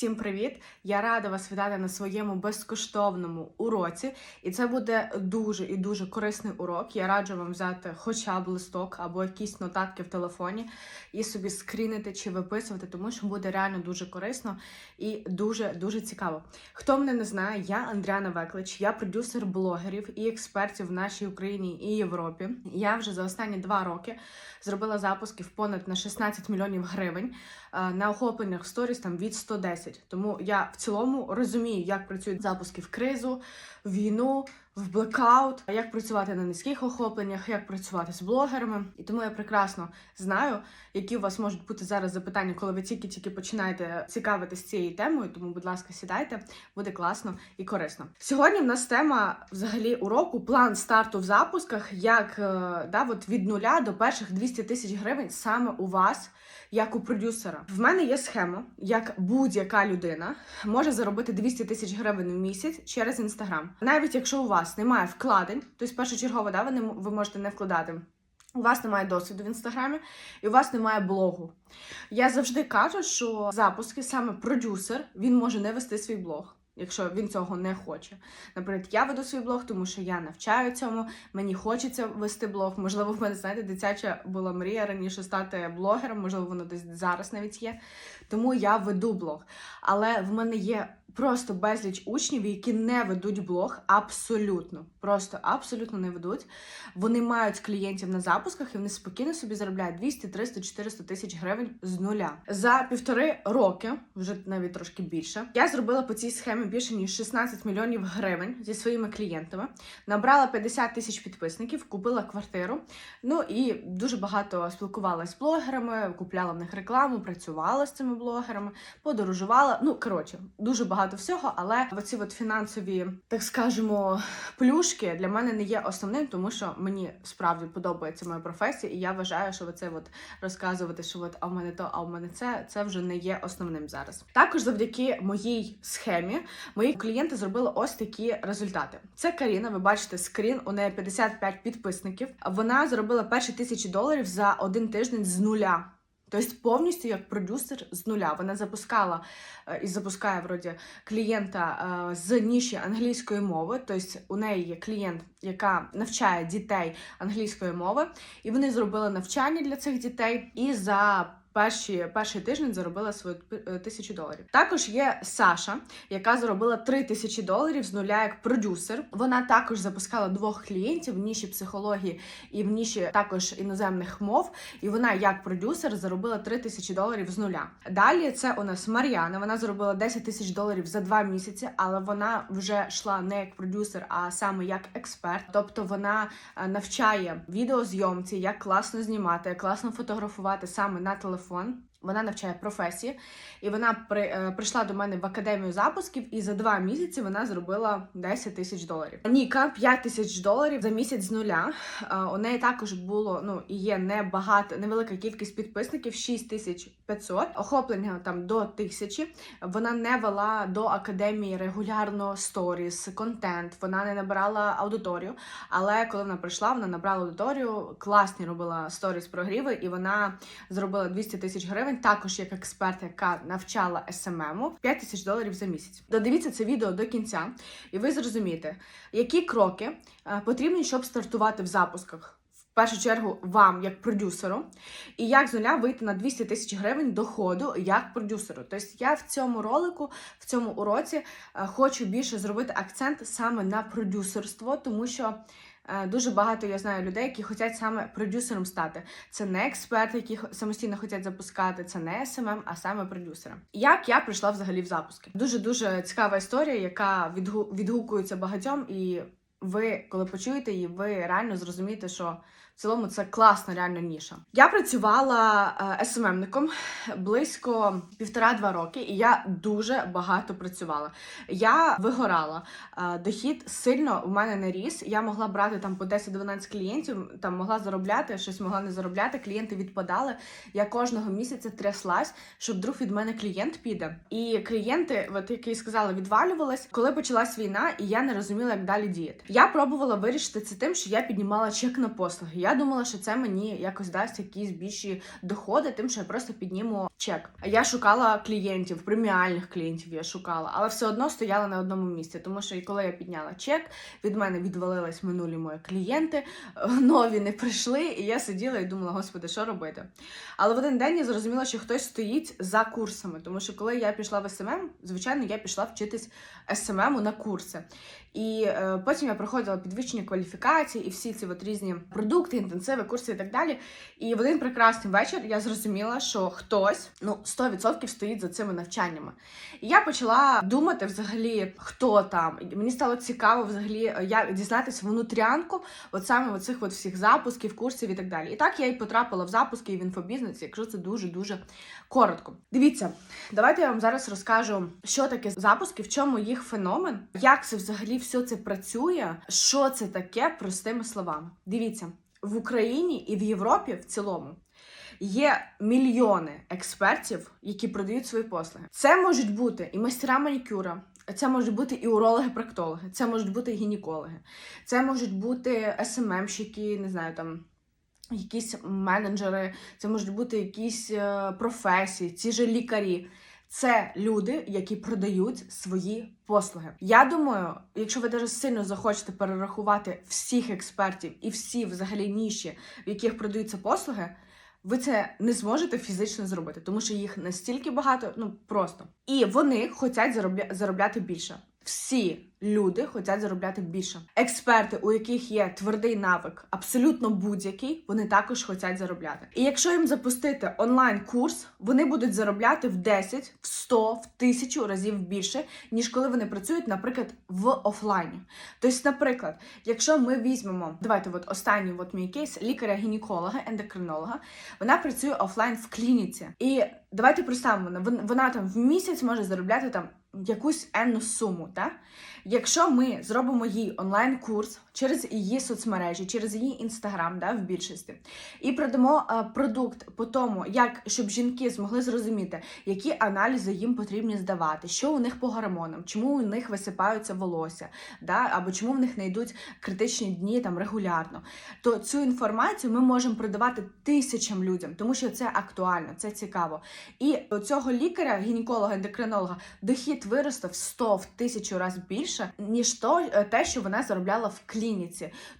Всім привіт! Я рада вас вітати на своєму безкоштовному уроці, і це буде дуже і дуже корисний урок. Я раджу вам взяти хоча б листок або якісь нотатки в телефоні і собі скрінити чи виписувати, тому що буде реально дуже корисно і дуже дуже цікаво. Хто мене не знає, я Андріана Веклич, я продюсер блогерів і експертів в нашій Україні і Європі. Я вже за останні два роки зробила запусків понад на 16 мільйонів гривень е, на охопленнях сторіс там від 110. Тому я в цілому розумію, як працюють запуски в кризу, в війну, в блекаут, як працювати на низьких охопленнях, як працювати з блогерами. І тому я прекрасно знаю, які у вас можуть бути зараз запитання, коли ви тільки-тільки починаєте цікавитись цією темою. Тому, будь ласка, сідайте, буде класно і корисно. Сьогодні в нас тема взагалі уроку, план старту в запусках, як е, да, от від нуля до перших 200 тисяч гривень саме у вас. Як у продюсера, в мене є схема, як будь-яка людина може заробити 200 тисяч гривень в місяць через інстаграм. Навіть якщо у вас немає вкладень, тобто першочергово, да, ви не ви можете не вкладати. У вас немає досвіду в інстаграмі і у вас немає блогу. Я завжди кажу, що запуски саме продюсер він може не вести свій блог. Якщо він цього не хоче. Наприклад, я веду свій блог, тому що я навчаю цьому, мені хочеться вести блог. Можливо, в мене, знаєте, дитяча була мрія раніше стати блогером, можливо, воно десь зараз навіть є. Тому я веду блог. Але в мене є просто безліч учнів, які не ведуть блог абсолютно. Просто абсолютно не ведуть. Вони мають клієнтів на запусках і вони спокійно собі заробляють 200, 300, 400 тисяч гривень з нуля. За півтори роки, вже навіть трошки більше, я зробила по цій схемі більше ніж 16 мільйонів гривень зі своїми клієнтами. Набрала 50 тисяч підписників, купила квартиру. Ну і дуже багато спілкувалася з блогерами, купляла в них рекламу, працювала з цими блогерами, подорожувала. Ну коротше, дуже багато всього, але оці от фінансові, так скажемо, плюшки для мене не є основним, тому що мені справді подобається моя професія, і я вважаю, що це от розказувати, що от а в мене то, а в мене це, це вже не є основним зараз. Також завдяки моїй схемі мої клієнти зробили ось такі результати. Це Каріна. Ви бачите скрін. У неї 55 підписників. Вона заробила перші тисячі доларів за один тиждень з нуля. Тобто повністю як продюсер з нуля. Вона запускала е, і запускає вроді клієнта е, з ніші англійської мови. Тобто у неї є клієнт, яка навчає дітей англійської мови, і вони зробили навчання для цих дітей. І за Перші перший тиждень заробила свою е, тисячу доларів. Також є Саша, яка заробила три тисячі доларів з нуля як продюсер. Вона також запускала двох клієнтів в ніші психології і в ніші також іноземних мов. І вона, як продюсер, заробила три тисячі доларів з нуля. Далі це у нас Мар'яна. Вона заробила 10 тисяч доларів за два місяці, але вона вже йшла не як продюсер, а саме як експерт. Тобто вона е, навчає відеозйомці, як класно знімати, як класно фотографувати саме на телефон. Вона навчає професії, і вона при, е, прийшла до мене в академію запусків, і за два місяці вона зробила 10 тисяч доларів. Ніка 5 тисяч доларів за місяць з нуля. Е, у неї також було ну і є небагато, невелика кількість підписників 6500, охоплення там до тисячі. Вона не вела до академії регулярно сторіс, контент. Вона не набирала аудиторію. Але коли вона прийшла, вона набрала аудиторію, класні робила сторіс прогріви, і вона зробила 200 тисяч гривень. Також як експерт, яка навчала СММу 5 тисяч доларів за місяць. Додивіться це відео до кінця, і ви зрозумієте, які кроки е, потрібні, щоб стартувати в запусках. В першу чергу вам як продюсеру, і як з нуля вийти на 200 тисяч гривень доходу як продюсеру. Тобто я в цьому ролику, в цьому уроці е, хочу більше зробити акцент саме на продюсерство, тому що дуже багато я знаю людей, які хочуть саме продюсером стати. Це не експерти, які самостійно хочуть запускати, це не СММ, а саме продюсером. Як я прийшла взагалі в запуски? Дуже дуже цікава історія, яка відгукується багатьом, і ви, коли почуєте її, ви реально зрозумієте, що цілому це класна реально ніша. Я працювала е, СММником близько півтора-два роки, і я дуже багато працювала. Я вигорала. Е, Дохід сильно в мене не ріс. Я могла брати там по 10-12 клієнтів, там могла заробляти, щось могла не заробляти. Клієнти відпадали. Я кожного місяця тряслась, що вдруг від мене клієнт піде. І клієнти, от які сказала, відвалювались, коли почалась війна, і я не розуміла, як далі діяти. Я пробувала вирішити це тим, що я піднімала чек на послуги. Я думала, що це мені якось дасть якісь більші доходи, тим, що я просто підніму чек. Я шукала клієнтів, преміальних клієнтів я шукала, але все одно стояла на одному місці, тому що і коли я підняла чек, від мене відвалились минулі мої клієнти, нові не прийшли, і я сиділа і думала, господи, що робити? Але в один день я зрозуміла, що хтось стоїть за курсами, тому що коли я пішла в СММ, звичайно, я пішла вчитись СММу на курси. І е, потім я проходила підвищення кваліфікації і всі ці от різні продукти, інтенсиви, курси і так далі. І в один прекрасний вечір я зрозуміла, що хтось ну 100% стоїть за цими навчаннями. І я почала думати взагалі, хто там. Мені стало цікаво взагалі е, як дізнатися внутрянку, от саме оцих от всіх запусків, курсів і так далі. І так я і потрапила в запуски і в інфобізнес, якщо це дуже дуже коротко. Дивіться, давайте я вам зараз розкажу, що таке запуски, в чому їх феномен, як це взагалі все це працює, що це таке простими словами. Дивіться, в Україні і в Європі в цілому. Є мільйони експертів, які продають свої послуги. Це можуть бути і майстра манікюра, це можуть бути і урологи-проктологи, це можуть бути і гінекологи, це можуть бути СММщики, не знаю там. Якісь менеджери, це можуть бути якісь е, професії, ці ж лікарі. Це люди, які продають свої послуги. Я думаю, якщо ви дуже сильно захочете перерахувати всіх експертів і всі взагалі ніші, в яких продаються послуги, ви це не зможете фізично зробити, тому що їх настільки багато, ну просто. І вони хочуть заробля... заробляти більше. Всі люди хочуть заробляти більше. Експерти, у яких є твердий навик, абсолютно будь-який, вони також хочуть заробляти. І якщо їм запустити онлайн-курс, вони будуть заробляти в 10, в 100, в 1000 разів більше, ніж коли вони працюють, наприклад, в офлайні. Тобто, наприклад, якщо ми візьмемо, давайте, от останній от мій кейс лікаря-гінеколога, ендокринолога, вона працює офлайн в клініці. І давайте представимо, вона, там в місяць може заробляти там якусь енну суму. Так? Якщо ми зробимо їй онлайн-курс через її соцмережі, через її інстаграм, да, в більшості, і продамо е, продукт по тому, як щоб жінки змогли зрозуміти, які аналізи їм потрібні здавати, що у них по гормонам, чому у них висипаються волосся, да, або чому в них не йдуть критичні дні там регулярно, то цю інформацію ми можемо продавати тисячам людям, тому що це актуально, це цікаво. І у цього лікаря, гінеколога, ендокринолога, дохід виросте в 100, в тисячу разів більше, ніж то, е, те, що вона заробляла в клініці.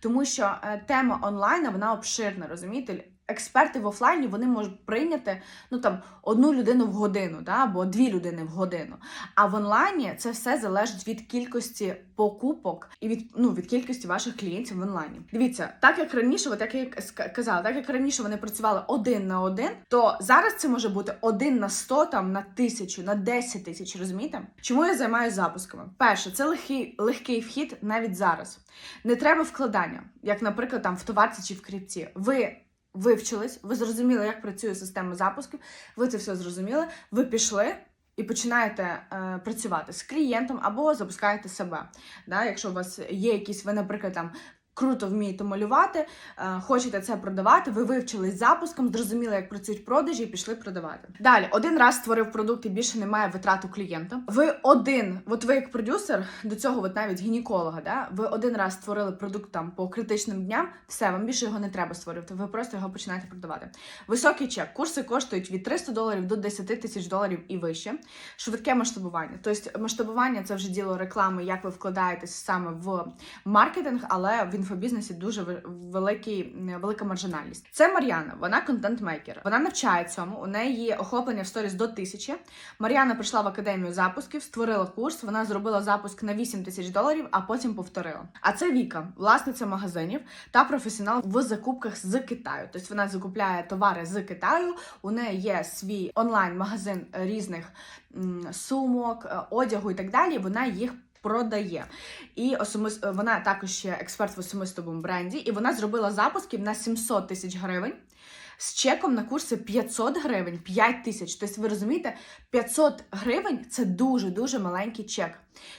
Тому що е, тема онлайну вона обширна, розумієте? Експерти в офлайні вони можуть прийняти ну там одну людину в годину, да, або дві людини в годину. А в онлайні це все залежить від кількості покупок і від ну від кількості ваших клієнтів в онлайні. Дивіться, так як раніше, от як я ска- казала, так як раніше вони працювали один на один, то зараз це може бути один на 100, там на тисячу, на 10 тисяч. Розумієте? Чому я займаюся запусками? Перше, це легкий легкий вхід навіть зараз. Не треба вкладання, як, наприклад, там в товарці чи в крипті. Ви вивчились, ви зрозуміли, як працює система запусків, ви це все зрозуміли, ви пішли. І починаєте е, працювати з клієнтом або запускаєте себе. Да? Якщо у вас є якісь, ви, наприклад, там круто вмієте малювати, е, хочете це продавати, ви вивчились запуском, зрозуміли, як працюють продажі, і пішли продавати. Далі, один раз створив продукт і більше немає витрат у клієнта. Ви один, от ви як продюсер, до цього от навіть гінеколога, да? ви один раз створили продукт там по критичним дням, все, вам більше його не треба створювати, ви просто його починаєте продавати. Високий чек, курси коштують від 300 доларів до 10 тисяч доларів і вище. Швидке масштабування. Тобто масштабування це вже діло реклами, як ви вкладаєтесь саме в маркетинг, але в інфобізнесі дуже великий, велика маржинальність. Це Мар'яна, вона контент-мейкер. Вона навчає цьому. У неї охоплення в сторіс до тисячі. Мар'яна прийшла в академію запусків, створила курс. Вона зробила запуск на 8 тисяч доларів, а потім повторила. А це Віка, власниця магазинів та професіонал в закупках з Китаю. Тобто вона закупляє товари з Китаю. У неї є свій онлайн-магазин різних сумок, е, одягу і так далі. Вона їх продає. І особис... вона також ще експерт в особистому бренді, і вона зробила запусків на 700 тисяч гривень. З чеком на курси 500 гривень, 5 тисяч. Тобто, ви розумієте, 500 гривень це дуже-дуже маленький чек.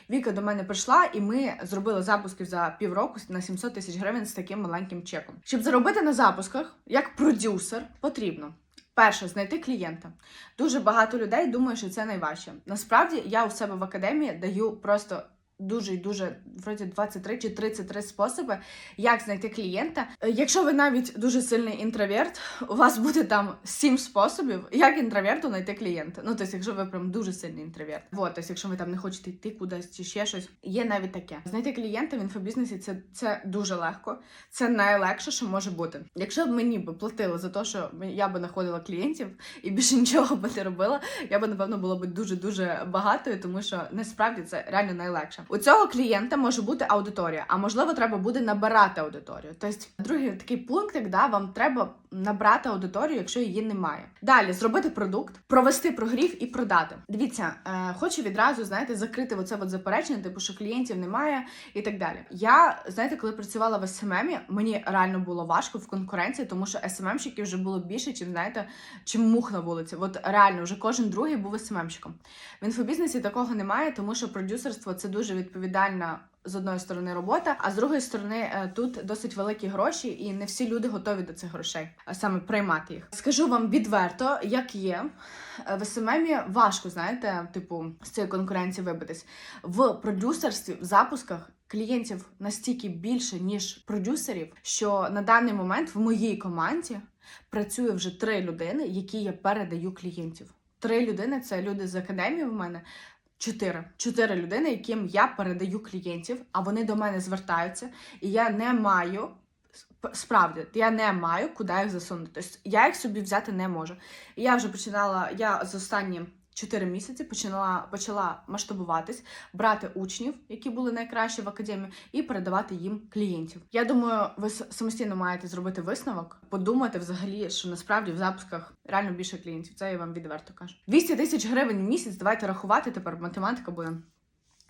Віка до мене прийшла, і ми зробили запусків за півроку на 700 тисяч гривень з таким маленьким чеком. Щоб заробити на запусках, як продюсер, потрібно. Перше, знайти клієнта. Дуже багато людей думають, що це найважче. Насправді я у себе в академії даю просто дуже і дуже вроді 23 чи 33 способи, як знайти клієнта. Якщо ви навіть дуже сильний інтроверт, у вас буде там 7 способів, як інтроверту знайти клієнта. Ну, тобто, якщо ви прям дуже сильний інтроверт. Вот, тобто, якщо ви там не хочете йти кудись чи ще щось, є навіть таке. Знайти клієнта в інфобізнесі це, це дуже легко. Це найлегше, що може бути. Якщо б мені би платили за те, що я би знаходила клієнтів і більше нічого би не робила, я би напевно була б дуже дуже багатою, тому що насправді це реально найлегше. У цього клієнта може бути аудиторія, а можливо, треба буде набирати аудиторію. Тобто, другий такий пункт, як да, вам треба набрати аудиторію, якщо її немає. Далі зробити продукт, провести прогрів і продати. Дивіться, е, хочу відразу знаєте, закрити оце от заперечення, типу, що клієнтів немає і так далі. Я знаєте, коли працювала в СММі, мені реально було важко в конкуренції, тому що СММщиків вже було більше, чим знаєте, чим мух на вулиці. От реально, вже кожен другий був СММщиком. В інфобізнесі такого немає, тому що продюсерство це дуже відповідальна. З одної сторони робота, а з другої сторони е, тут досить великі гроші, і не всі люди готові до цих грошей, а саме приймати їх. Скажу вам відверто, як є Е, в СММі важко, знаєте, типу з цієї конкуренції вибитись в продюсерстві, в запусках. Клієнтів настільки більше, ніж продюсерів, що на даний момент в моїй команді працює вже три людини, які я передаю клієнтів. Три людини це люди з академії в мене. Чотири чотири людини, яким я передаю клієнтів, а вони до мене звертаються, і я не маю сп- справді, я не маю куди їх засунути. Тобто я їх собі взяти не можу. І я вже починала. Я з останні 4 місяці почала почала масштабуватись, брати учнів, які були найкращі в академії, і передавати їм клієнтів. Я думаю, ви самостійно маєте зробити висновок, подумати взагалі, що насправді в запусках реально більше клієнтів. Це я вам відверто кажу. 200 тисяч гривень в місяць. Давайте рахувати тепер. Математика буде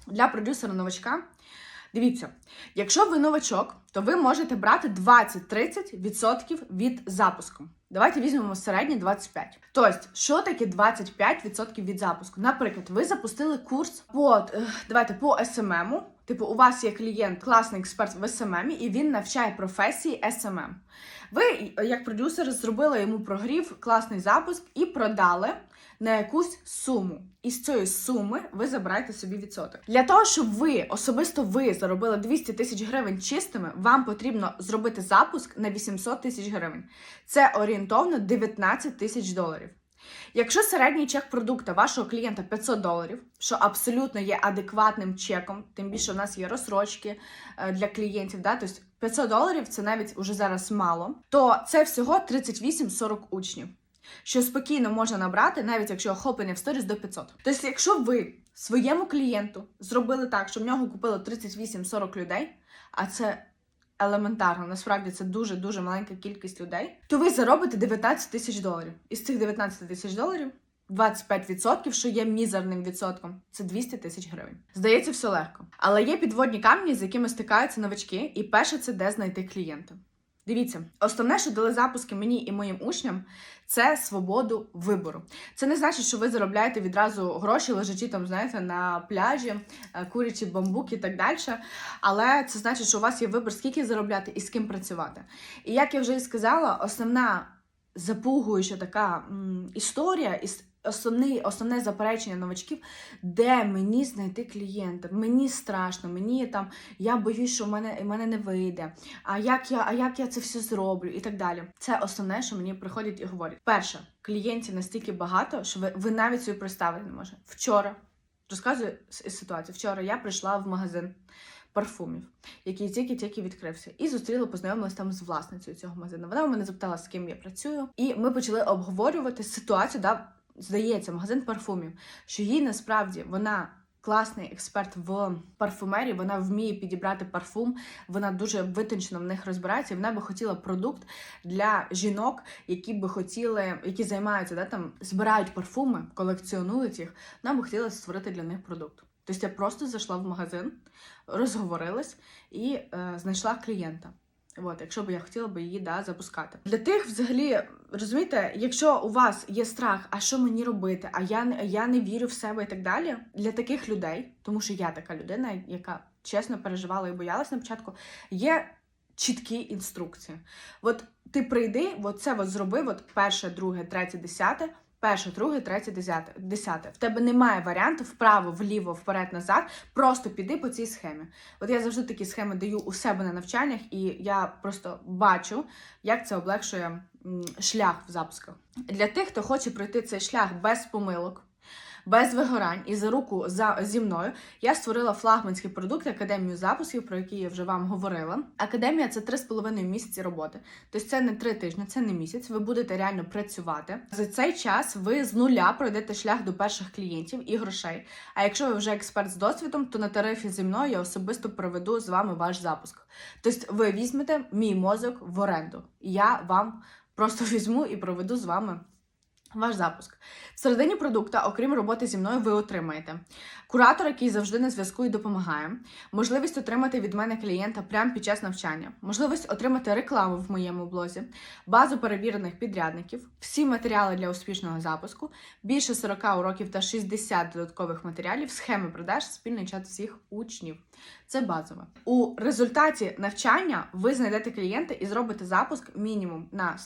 для продюсера новачка. Дивіться, якщо ви новачок, то ви можете брати 20-30% від запуску. Давайте візьмемо середні 25. Тобто, що таке 25% від запуску? Наприклад, ви запустили курс по е, давайте по SMM. Типу, у вас є клієнт, класний експерт в SMM, і він навчає професії SMM. Ви, як продюсер, зробили йому прогрів, класний запуск і продали на якусь суму. І з цієї суми ви забираєте собі відсоток. Для того, щоб ви особисто ви заробили 200 тисяч гривень чистими, вам потрібно зробити запуск на 800 тисяч гривень. Це орієнтовно 19 тисяч доларів. Якщо середній чек продукту вашого клієнта 500 доларів, що абсолютно є адекватним чеком, тим більше у нас є розсрочки е, для клієнтів, да? тобто 500 доларів це навіть уже зараз мало, то це всього 38-40 учнів що спокійно можна набрати, навіть якщо охоплення в сторіс до 500. Тобто, якщо ви своєму клієнту зробили так, що в нього купило 38-40 людей, а це елементарно, насправді це дуже дуже маленька кількість людей, то ви заробите 19 тисяч доларів. Із цих 19 тисяч доларів 25%, що є мізерним відсотком, це 200 тисяч гривень. Здається, все легко. Але є підводні камні, з якими стикаються новачки, і перше це де знайти клієнта. Дивіться, основне, що дали запуски мені і моїм учням, це свободу вибору. Це не значить, що ви заробляєте відразу гроші, лежачи там, знаєте, на пляжі, е, курячи бамбук і так далі. Але це значить, що у вас є вибір, скільки заробляти і з ким працювати. І як я вже і сказала, основна запугуюча така історія іс- Основний, основне заперечення новачків, де мені знайти клієнта. Мені страшно, мені там я боюсь, що в мене, в мене не вийде. А як я, а як я це все зроблю, і так далі. Це основне, що мені приходять і говорять. Перше, клієнтів настільки багато, що ви, ви навіть собі представити не можете. Вчора розказую ситуацію. Вчора я прийшла в магазин парфумів, який тільки-тільки відкрився, і зустріла, познайомилася там з власницею цього магазину. Вона у мене запитала, з ким я працюю, і ми почали обговорювати ситуацію. Да, здається, магазин парфумів, що їй насправді вона. Класний експерт в парфумерії, вона вміє підібрати парфум, вона дуже витончено в них розбирається. І вона би хотіла продукт для жінок, які би хотіли, які займаються, да, там збирають парфуми, колекціонують їх. Вона би хотіла створити для них продукт. Тобто я просто зайшла в магазин, розговорилась і е, знайшла клієнта. От, якщо б я хотіла б її да, запускати. Для тих, взагалі, розумієте, якщо у вас є страх, а що мені робити, а я, я не вірю в себе і так далі. Для таких людей, тому що я така людина, яка чесно переживала і боялась на початку, є чіткі інструкції. От ти прийди, от це от зроби, от перше, друге, третє, десяте. Перше, друге, третє, десяте. десяте. В тебе немає варіанту вправо, вліво, вперед, назад. Просто піди по цій схемі. От я завжди такі схеми даю у себе на навчаннях, і я просто бачу, як це облегшує шлях в запусках. Для тих, хто хоче пройти цей шлях без помилок. Без вигорань і за руку за зі мною я створила флагманський продукт Академію запусків, про який я вже вам говорила. Академія це 3,5 місяці роботи. Тобто це не 3 тижні, це не місяць. Ви будете реально працювати. За цей час ви з нуля пройдете шлях до перших клієнтів і грошей. А якщо ви вже експерт з досвідом, то на тарифі зі мною я особисто проведу з вами ваш запуск. Тобто ви візьмете мій мозок в оренду. Я вам просто візьму і проведу з вами. Ваш запуск. Всередині продукта, окрім роботи зі мною, ви отримаєте. Куратор, який завжди на зв'язку і допомагає, можливість отримати від мене клієнта прямо під час навчання, можливість отримати рекламу в моєму блозі, базу перевірених підрядників, всі матеріали для успішного запуску, більше 40 уроків та 60 додаткових матеріалів, схеми продаж, спільний чат всіх учнів. Це базове. У результаті навчання ви знайдете клієнта і зробите запуск мінімум на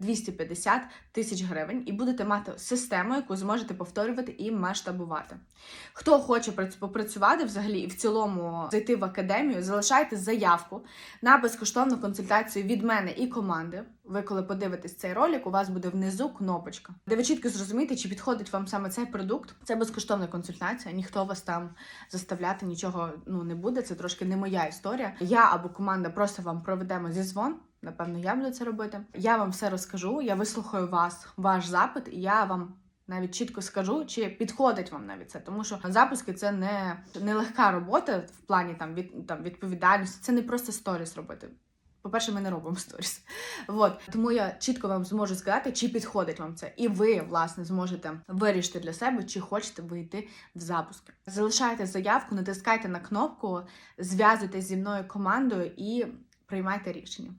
150-250 тисяч гривень, і будете мати систему, яку зможете повторювати і масштабувати. Хто хоче попрацювати взагалі і в цілому зайти в академію, залишайте заявку на безкоштовну консультацію від мене і команди. Ви, коли подивитесь цей ролик, у вас буде внизу кнопочка, де ви чітко зрозумієте, чи підходить вам саме цей продукт. Це безкоштовна консультація. Ніхто вас там заставляти нічого ну не буде. Це трошки не моя історія. Я або команда просто вам проведемо зі дзвон. Напевно, я буду це робити. Я вам все розкажу. Я вислухаю вас, ваш запит, і я вам навіть чітко скажу, чи підходить вам навіть це, тому що запуски це не, не легка робота в плані там від там відповідальності. Це не просто сторіс робити. По-перше, ми не робимо сторіс. Вот. Тому я чітко вам зможу сказати, чи підходить вам це. І ви, власне, зможете вирішити для себе, чи хочете вийти в запуск. Залишайте заявку, натискайте на кнопку, зв'язуйтесь зі мною командою і приймайте рішення.